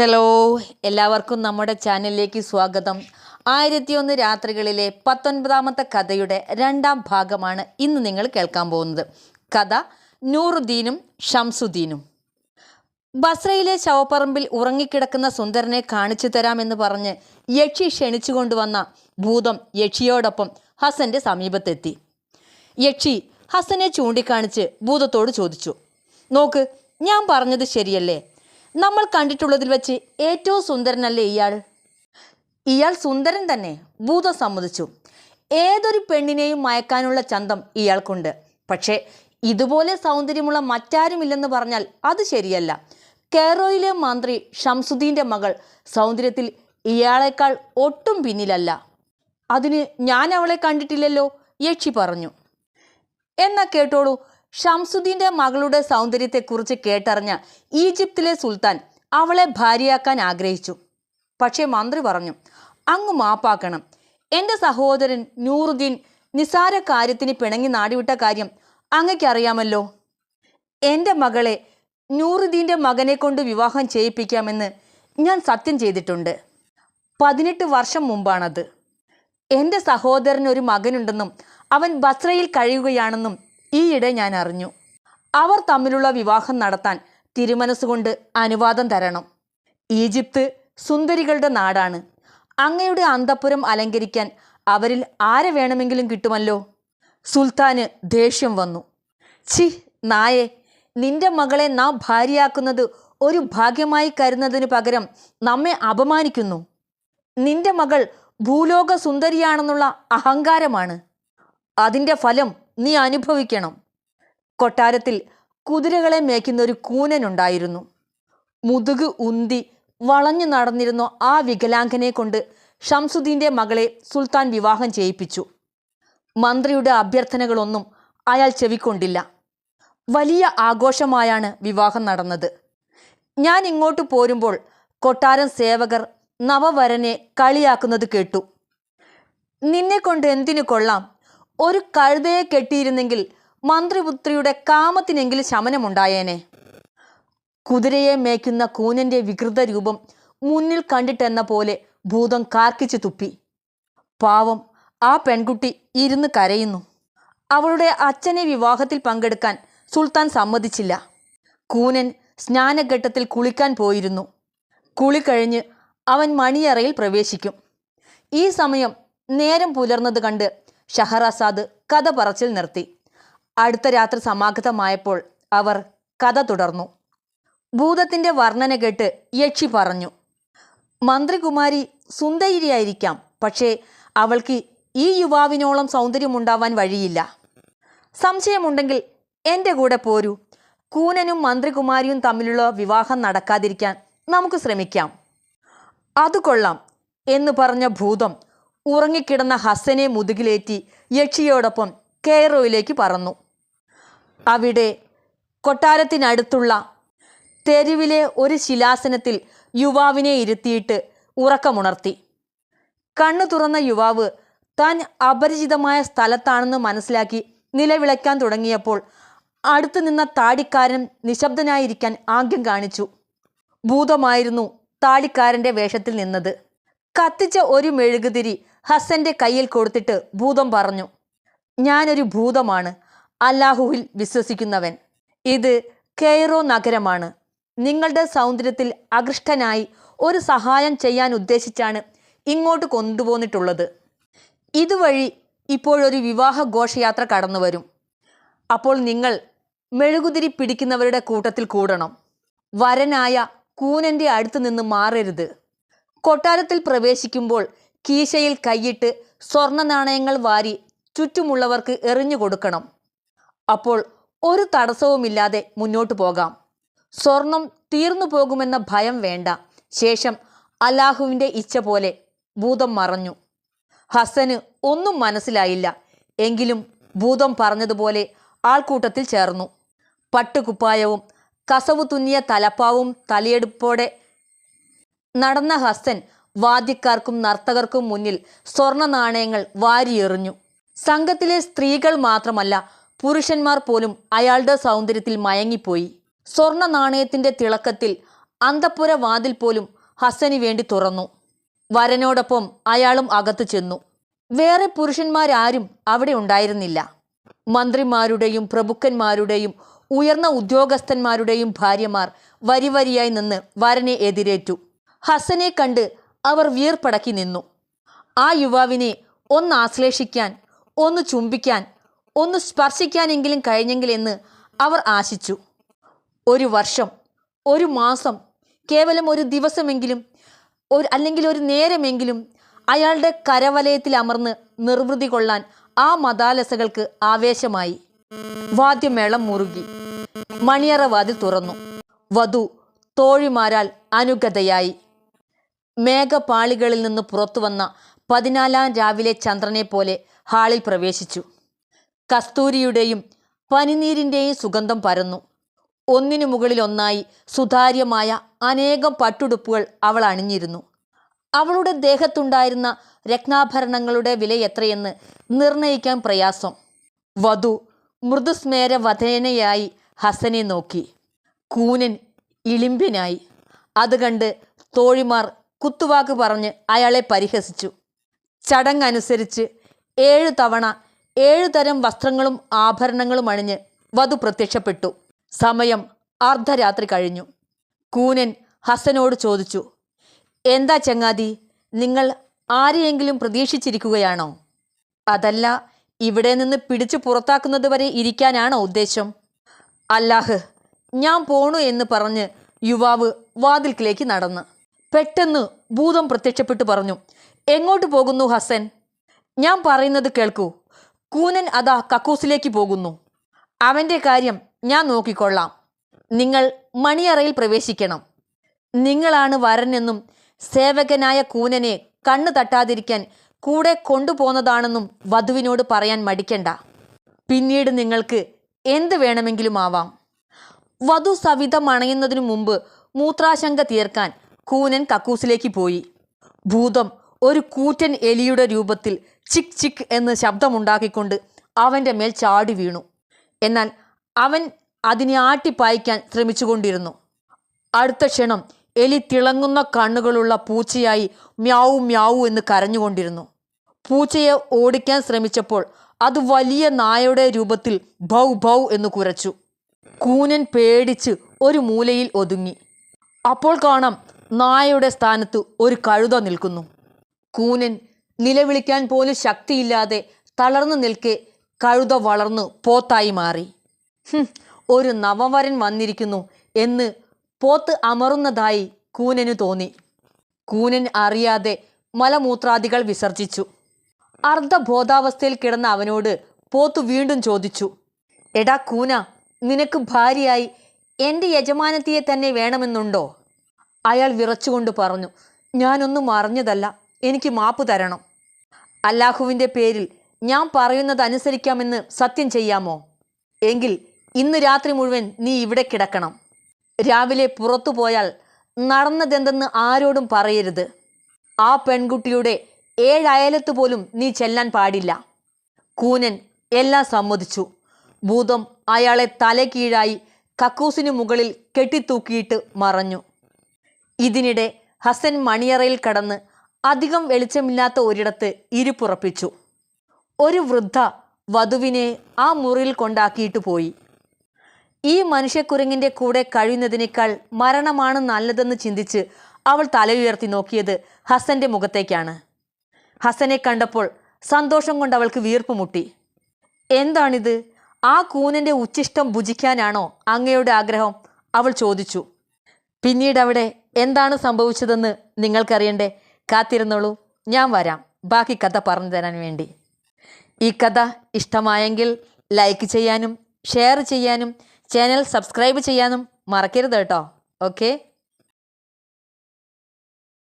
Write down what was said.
Hello എല്ലാവർക്കും നമ്മുടെ ചാനലിലേക്ക് സ്വാഗതം. ആയിരത്തിയൊന്ന് രാത്രികളിലെ പത്തൊൻപതാമത്തെ കഥയുടെ രണ്ടാം ഭാഗമാണ് ഇന്ന് നിങ്ങൾ കേൾക്കാൻ പോകുന്നത്. കഥ നൂറുദ്ദീനും ഷംസുദ്ദീനും. ബസ്രയിലെ ശവപ്പറമ്പിൽ ഉറങ്ങിക്കിടക്കുന്ന സുന്ദരനെ കാണിച്ചു തരാമെന്ന് പറഞ്ഞ് യക്ഷി ക്ഷണിച്ചു കൊണ്ടുവന്ന ഭൂതം യക്ഷിയോടൊപ്പം ഹസന്റെ സമീപത്തെത്തി. യക്ഷി ഹസനെ ചൂണ്ടിക്കാണിച്ച് ഭൂതത്തോട് ചോദിച്ചു നോക്ക് ഞാൻ പറഞ്ഞത് ശരിയല്ലേ? നമ്മൾ കണ്ടിട്ടുള്ളതിൽ വെച്ച് ഏറ്റവും സുന്ദരനല്ലേ ഇയാൾ? ഇയാൾ സുന്ദരൻ തന്നെ ഭൂതം സമ്മതിച്ചു. ഏതൊരു പെണ്ണിനെയും മയക്കാനുള്ള ചന്തം ഇയാൾക്കുണ്ട്. പക്ഷേ ഇതുപോലെ സൗന്ദര്യമുള്ള മറ്റാരുമില്ലെന്ന് പറഞ്ഞാൽ അത് ശരിയല്ല. കേറോയിലെ മന്ത്രി ഷംസുദ്ദീന്റെ മകൾ സൗന്ദര്യത്തിൽ ഇയാളേക്കാൾ ഒട്ടും പിന്നിലല്ല. അതിന് ഞാൻ അവളെ കണ്ടിട്ടില്ലല്ലോ യക്ഷി പറഞ്ഞു. എന്നാ കേട്ടോളൂ ഷംസുദ്ദീന്റെ മകളുടെ സൗന്ദര്യത്തെക്കുറിച്ച് കേട്ടറിഞ്ഞ ഈജിപ്തിലെ സുൽത്താൻ അവളെ ഭാര്യയാക്കാൻ ആഗ്രഹിച്ചു. പക്ഷേ മന്ത്രി പറഞ്ഞു അങ്ങ് മാപ്പാക്കണം. എന്റെ സഹോദരൻ നൂറുദ്ദീൻ നിസാര കാര്യത്തിന് പിണങ്ങി നാടിവിട്ട കാര്യം അങ്ങയ്ക്കറിയാമല്ലോ. എന്റെ മകളെ നൂറുദ്ദീന്റെ മകനെ കൊണ്ട് വിവാഹം ചെയ്യിപ്പിക്കാമെന്ന് ഞാൻ സത്യം ചെയ്തിട്ടുണ്ട്. പതിനെട്ട് വർഷം മുമ്പാണത്. എന്റെ സഹോദരന് ഒരു മകനുണ്ടെന്നും അവൻ ബസ്രയിൽ കഴിയുകയാണെന്നും ഈയിടെ ഞാൻ അറിഞ്ഞു. അവർ തമ്മിലുള്ള വിവാഹം നടത്താൻ തിരുമനസ്സുകൊണ്ട് അനുവാദം തരണം. ഈജിപ്ത് സുന്ദരികളുടെ നാടാണ്. അങ്ങയുടെ അന്തപ്പുരം അലങ്കരിക്കാൻ അവരിൽ ആരെ വേണമെങ്കിലും കിട്ടുമല്ലോ? സുൽത്താന് ദേഷ്യം വന്നു. ഛി നായെ നിന്റെ മകളെ നാം ഭാര്യയാക്കുന്നത് ഒരു ഭാഗ്യമായി കരുന്നതിന് പകരം നമ്മെ അപമാനിക്കുന്നു. നിന്റെ മകൾ ഭൂലോക സുന്ദരിയാണെന്നുള്ള അഹങ്കാരമാണ്. അതിന്റെ ഫലം നീ അനുഭവിക്കണം. കൊട്ടാരത്തിൽ കുതിരകളെ മേയ്ക്കുന്ന ഒരു കൂനനുണ്ടായിരുന്നു. മുതുക് ഉന്തി വളഞ്ഞു നടന്നിരുന്ന ആ വികലാംഗനെ കൊണ്ട് ഷംസുദ്ദീന്റെ മകളെ സുൽത്താൻ വിവാഹം ചെയ്യിപ്പിച്ചു. മന്ത്രിയുടെ അഭ്യർത്ഥനകളൊന്നും അയാൾ ചെവിക്കൊണ്ടില്ല. വലിയ ആഘോഷമായാണ് വിവാഹം നടന്നത്. ഞാൻ ഇങ്ങോട്ട് പോരുമ്പോൾ കൊട്ടാരം സേവകർ നവവരനെ കളിയാക്കുന്നത് കേട്ടു. നിന്നെ കൊണ്ട് എന്തിനു കൊള്ളാം? ഒരു കഴുതയെ കെട്ടിയിരുന്നെങ്കിൽ മന്ത്രിപുത്രിയുടെ കാമത്തിനെങ്കിലും ശമനമുണ്ടായേനെ. കുതിരയെ മേയ്ക്കുന്ന കൂനന്റെ വികൃത രൂപം മുന്നിൽ കണ്ടിട്ടെന്ന പോലെ ഭൂതം കാർക്കിച്ചു തുപ്പി. പാവം ആ പെൺകുട്ടി ഇരുന്ന് കരയുന്നു. അവളുടെ അച്ഛനെ വിവാഹത്തിൽ പങ്കെടുക്കാൻ സുൽത്താൻ സമ്മതിച്ചില്ല. കൂനൻ സ്നാനഘട്ടത്തിൽ കുളിക്കാൻ പോയിരുന്നു. കുളി കഴിഞ്ഞ് അവൻ മണിയറയിൽ പ്രവേശിക്കും. ഈ സമയം നേരം പുലർന്നത് കണ്ട് ഷഹറാസാദ് കഥ പറച്ചിൽ നിർത്തി. അടുത്ത രാത്രി സമാഗതമായപ്പോൾ അവർ കഥ തുടർന്നു. ഭൂതത്തിന്റെ വർണന കേട്ട് യക്ഷി പറഞ്ഞു മന്ത്രികുമാരി സുന്ദരിയായിരിക്കാം പക്ഷേ അവൾക്ക് ഈ യുവാവിനോളം സൗന്ദര്യമുണ്ടാവാൻ വഴിയില്ല. സംശയമുണ്ടെങ്കിൽ എന്റെ കൂടെ പോരൂ. കൂനനും മന്ത്രികുമാരിയും തമ്മിലുള്ള വിവാഹം നടക്കാതിരിക്കാൻ നമുക്ക് ശ്രമിക്കാം. അത് കൊള്ളാം എന്ന് പറഞ്ഞ ഭൂതം ഉറങ്ങിക്കിടന്ന ഹസനെ മുതുകിലേറ്റി യക്ഷിയോടൊപ്പം കെയറോയിലേക്ക് പറന്നു. അവിടെ കൊട്ടാരത്തിനടുത്തുള്ള തെരുവിലെ ഒരു ശിലാസനത്തിൽ യുവാവിനെ ഇരുത്തിയിട്ട് ഉറക്കമുണർത്തി. കണ്ണു തുറന്ന യുവാവ് താൻ അപരിചിതമായ സ്ഥലത്താണെന്ന് മനസ്സിലാക്കി നിലവിളയ്ക്കാൻ തുടങ്ങിയപ്പോൾ അടുത്തു നിന്ന താടിക്കാരൻ നിശബ്ദനായിരിക്കാൻ ആംഗ്യം കാണിച്ചു. ഭൂതമായിരുന്നു താടിക്കാരന്റെ വേഷത്തിൽ നിന്നത്. കത്തിച്ച ഒരു മെഴുകുതിരി ഹസന്റെ കയ്യിൽ കൊടുത്തിട്ട് ഭൂതം പറഞ്ഞു ഞാനൊരു ഭൂതമാണ് അല്ലാഹുവിൽ വിശ്വസിക്കുന്നവൻ. ഇത് കെയ്റോ നഗരമാണ്. നിങ്ങളുടെ സൗന്ദര്യത്തിൽ അകൃഷ്ടനായി ഒരു സഹായം ചെയ്യാൻ ഉദ്ദേശിച്ചാണ് ഇങ്ങോട്ട് കൊണ്ടുപോന്നിട്ടുള്ളത് ഇതുവഴി ഇപ്പോഴൊരു വിവാഹ ഘോഷയാത്ര കടന്നു വരും അപ്പോൾ നിങ്ങൾ മെഴുകുതിരി പിടിക്കുന്നവരുടെ കൂട്ടത്തിൽ കൂടണം. വരനായ കൂനന്റെ അടുത്ത് നിന്ന് മാറരുത്. കൊട്ടാരത്തിൽ പ്രവേശിക്കുമ്പോൾ കീശയിൽ കൈയിട്ട് സ്വർണ നാണയങ്ങൾ വാരി ചുറ്റുമുള്ളവർക്ക് എറിഞ്ഞു കൊടുക്കണം. അപ്പോൾ ഒരു തടസ്സവുമില്ലാതെ മുന്നോട്ടു പോകാം. സ്വർണം തീർന്നു പോകുമെന്ന ഭയം വേണ്ട. ശേഷം അല്ലാഹുവിന്റെ ഇച്ഛ പോലെ ഭൂതം മറഞ്ഞു. ഹസന് ഒന്നും മനസ്സിലായില്ല. എങ്കിലും ഭൂതം പറഞ്ഞതുപോലെ ആൾക്കൂട്ടത്തിൽ ചേർന്നു. പട്ടുകുപ്പായവും കസവു തുന്നിയ തലപ്പാവും തലയെടുപ്പോടെ നടന്ന ഹസൻ വാദ്യക്കാർക്കും നർത്തകർക്കും മുന്നിൽ സ്വർണ നാണയങ്ങൾ വാരിയെറിഞ്ഞു. സംഘത്തിലെ സ്ത്രീകൾ മാത്രമല്ല പുരുഷന്മാർ പോലും അയാളുടെ സൗന്ദര്യത്തിൽ മയങ്ങിപ്പോയി. സ്വർണ നാണയത്തിന്റെ തിളക്കത്തിൽ അന്തപ്പുര വാതിൽ പോലും ഹസന് വേണ്ടി തുറന്നു. വരനോടൊപ്പം അയാളും അകത്തു ചെന്നു. വേറെ പുരുഷന്മാരാരും അവിടെ ഉണ്ടായിരുന്നില്ല. മന്ത്രിമാരുടെയും പ്രഭുക്കന്മാരുടെയും ഉയർന്ന ഉദ്യോഗസ്ഥന്മാരുടെയും ഭാര്യമാർ വരിവരിയായി നിന്ന് വരനെ എതിരേറ്റു. ഹസനെ കണ്ട് അവർ വീർപ്പടക്കി നിന്നു. ആ യുവാവിനെ ഒന്ന് ആശ്ലേഷിക്കാൻ ഒന്ന് ചുംബിക്കാൻ ഒന്ന് സ്പർശിക്കാനെങ്കിലും കഴിഞ്ഞെങ്കിലെന്ന് അവർ ആശിച്ചു. ഒരു വർഷം ഒരു മാസം കേവലം ഒരു ദിവസമെങ്കിലും ഒരു അല്ലെങ്കിൽ ഒരു നേരമെങ്കിലും അയാളുടെ കരവലയത്തിൽ അമർന്ന് നിർവൃതി കൊള്ളാൻ ആ മതാലസകൾക്ക് ആവേശമായി. വാദ്യമേളം മുറുകി. മണിയറ വാതിൽ തുറന്നു. വധു തോഴിമാരാൽ അനുഗതയായി. മേഘപാളികളിൽ നിന്ന് പുറത്തുവന്ന പതിനാലാം രാവിലെ ചന്ദ്രനെ പോലെ ഹാളിൽ പ്രവേശിച്ചു. കസ്തൂരിയുടെയും പനിനീരിന്റെയും സുഗന്ധം പരന്നു. ഒന്നിനു മുകളിൽ ഒന്നായി സുതാര്യമായ അനേകം പട്ടുടുപ്പുകൾ അവൾ അണിഞ്ഞിരുന്നു. അവളുടെ ദേഹത്തുണ്ടായിരുന്ന രത്നാഭരണങ്ങളുടെ വില എത്രയെന്ന് നിർണയിക്കാൻ പ്രയാസം. വധു മൃദുസ്മേര വധേനയായി ഹസനെ നോക്കി. കൂനൻ ഇളിമ്പ്യനായി. അത് കണ്ട് തോഴിമാർ കുത്തുവാക്ക് പറഞ്ഞ് അയാളെ പരിഹസിച്ചു. ചടങ്ങനുസരിച്ച് ഏഴ് തവണ ഏഴ് തരം വസ്ത്രങ്ങളും ആഭരണങ്ങളും അണിഞ്ഞ് വധു പ്രത്യക്ഷപ്പെട്ടു. സമയം അർദ്ധരാത്രി കഴിഞ്ഞു. കൂനൻ ഹസനോട് ചോദിച്ചു എന്താ ചങ്ങാതി നിങ്ങൾ ആരെയെങ്കിലും പ്രതീക്ഷിച്ചിരിക്കുകയാണോ? അതല്ല ഇവിടെ നിന്ന് പിടിച്ചു പുറത്താക്കുന്നത് വരെ ഇരിക്കാനാണോ ഉദ്ദേശം? അല്ലാഹ് ഞാൻ പോണു എന്ന് പറഞ്ഞ് യുവാവ് വാതിൽക്കിലേക്ക് നടന്ന്. പെട്ടെന്ന് ഭൂതം പ്രത്യക്ഷപ്പെട്ടു പറഞ്ഞു എങ്ങോട്ട് പോകുന്നു ഹസൻ? ഞാൻ പറയുന്നത് കേൾക്കൂ. കൂനൻ അതാ കക്കൂസിലേക്ക് പോകുന്നു. അവന്റെ കാര്യം ഞാൻ നോക്കിക്കൊള്ളാം. നിങ്ങൾ മണിയറയിൽ പ്രവേശിക്കണം. നിങ്ങളാണ് വരനെന്നും സേവകനായ കൂനനെ കണ്ണു തട്ടാതിരിക്കാൻ കൂടെ കൊണ്ടുപോന്നതാണെന്നും വധുവിനോട് പറയാൻ മടിക്കണ്ട. പിന്നീട് നിങ്ങൾക്ക് എന്ത് വേണമെങ്കിലും ആവാം. വധു സവിധം മണയുന്നതിനു മുമ്പ് മൂത്രാശങ്ക തീർക്കാൻ കൂനൻ കക്കൂസിലേക്ക് പോയി. ഭൂതം ഒരു കൂറ്റൻ എലിയുടെ രൂപത്തിൽ ചിക് ചിക് എന്ന് ശബ്ദമുണ്ടാക്കിക്കൊണ്ട് അവന്റെ മേൽ ചാടി വീണു. എന്നാൽ അവൻ അതിനെ ആട്ടിപ്പായിക്കാൻ ശ്രമിച്ചുകൊണ്ടിരുന്നു. അടുത്ത ക്ഷണം എലി തിളങ്ങുന്ന കണ്ണുകളുള്ള പൂച്ചയായി മ്യാവു മ്യാവു എന്ന് കരഞ്ഞുകൊണ്ടിരുന്നു. പൂച്ചയെ ഓടിക്കാൻ ശ്രമിച്ചപ്പോൾ അത് വലിയ നായയുടെ രൂപത്തിൽ ഭൗ ഭൗ എന്ന് കുരച്ചു. കൂനൻ പേടിച്ച് ഒരു മൂലയിൽ ഒതുങ്ങി. അപ്പോൾ കാണാം നായയുടെ സ്ഥാനത്ത് ഒരു കഴുത നിൽക്കുന്നു. കൂനൻ നിലവിളിക്കാൻ പോലും ശക്തിയില്ലാതെ തളർന്നു നിൽക്കെ കഴുത വളർന്നു പോത്തായി മാറി. ഒരു നവവരൻ വന്നിരിക്കുന്നു എന്ന് പോത്ത് അമറുന്നതായി കൂനന് തോന്നി. കൂനൻ അറിയാതെ മലമൂത്രാദികൾ വിസർജിച്ചു. അർദ്ധബോധാവസ്ഥയിൽ കിടന്ന അവനോട് പോത്ത് വീണ്ടും ചോദിച്ചു എടാ കൂന നിനക്ക് ഭാര്യയായി എന്റെ യജമാനത്തിയെ തന്നെ വേണമെന്നുണ്ടോ? അയാൾ വിറച്ചുകൊണ്ട് പറഞ്ഞു ഞാനൊന്നും അറിഞ്ഞതല്ല. എനിക്ക് മാപ്പ് തരണം. അല്ലാഹുവിന്റെ പേരിൽ ഞാൻ പറയുന്നത് അനുസരിക്കാമെന്ന് സത്യം ചെയ്യാമോ? എങ്കിൽ ഇന്ന് രാത്രി മുഴുവൻ നീ ഇവിടെ കിടക്കണം. രാവിലെ പുറത്തു പോയാൽ നടന്നതെന്തെന്ന് ആരോടും പറയരുത്. ആ പെൺകുട്ടിയുടെ ഏഴയലത്ത് പോലും നീ ചെല്ലാൻ പാടില്ല. കൂനൻ എല്ലാം സമ്മതിച്ചു. ഭൂതം അയാളെ തലകീഴായി കക്കൂസിനു മുകളിൽ കെട്ടിത്തൂക്കിയിട്ട് മറഞ്ഞു. ഇതിനിടെ ഹസൻ മണിയറയിൽ കടന്ന് അധികം വെളിച്ചമില്ലാത്ത ഒരിടത്ത് ഇരുപ്പുറപ്പിച്ചു ഒരു വൃദ്ധ വധുവിനെ ആ മുറിയിൽ കൊണ്ടാക്കിയിട്ട് പോയി. ഈ മനുഷ്യക്കുരങ്ങിന്റെ കൂടെ കഴിയുന്നതിനേക്കാൾ മരണമാണ് നല്ലതെന്ന് ചിന്തിച്ച് അവൾ തലയുയർത്തി നോക്കിയത് ഹസന്റെ മുഖത്തേക്കാണ്. ഹസനെ കണ്ടപ്പോൾ സന്തോഷം കൊണ്ട് അവൾക്ക് വീർപ്പ് മുട്ടി. എന്താണിത്? ആ കൂനന്റെ ഉച്ചിഷ്ടം ഭുജിക്കാനാണോ അങ്ങയുടെ ആഗ്രഹം? അവൾ ചോദിച്ചു. പിന്നീട് അവിടെ എന്താണ് സംഭവിച്ചതെന്ന് നിങ്ങൾക്കറിയണ്ടേ? കാത്തിരുന്നോളൂ. ഞാൻ വരാം. ബാക്കി കഥ പറഞ്ഞു തരാൻ വേണ്ടി. ഈ കഥ ഇഷ്ടമായെങ്കിൽ ലൈക്ക് ചെയ്യാനും ഷെയർ ചെയ്യാനും ചാനൽ സബ്സ്ക്രൈബ് ചെയ്യാനും മറക്കരുത് കേട്ടോ. ഓക്കെ?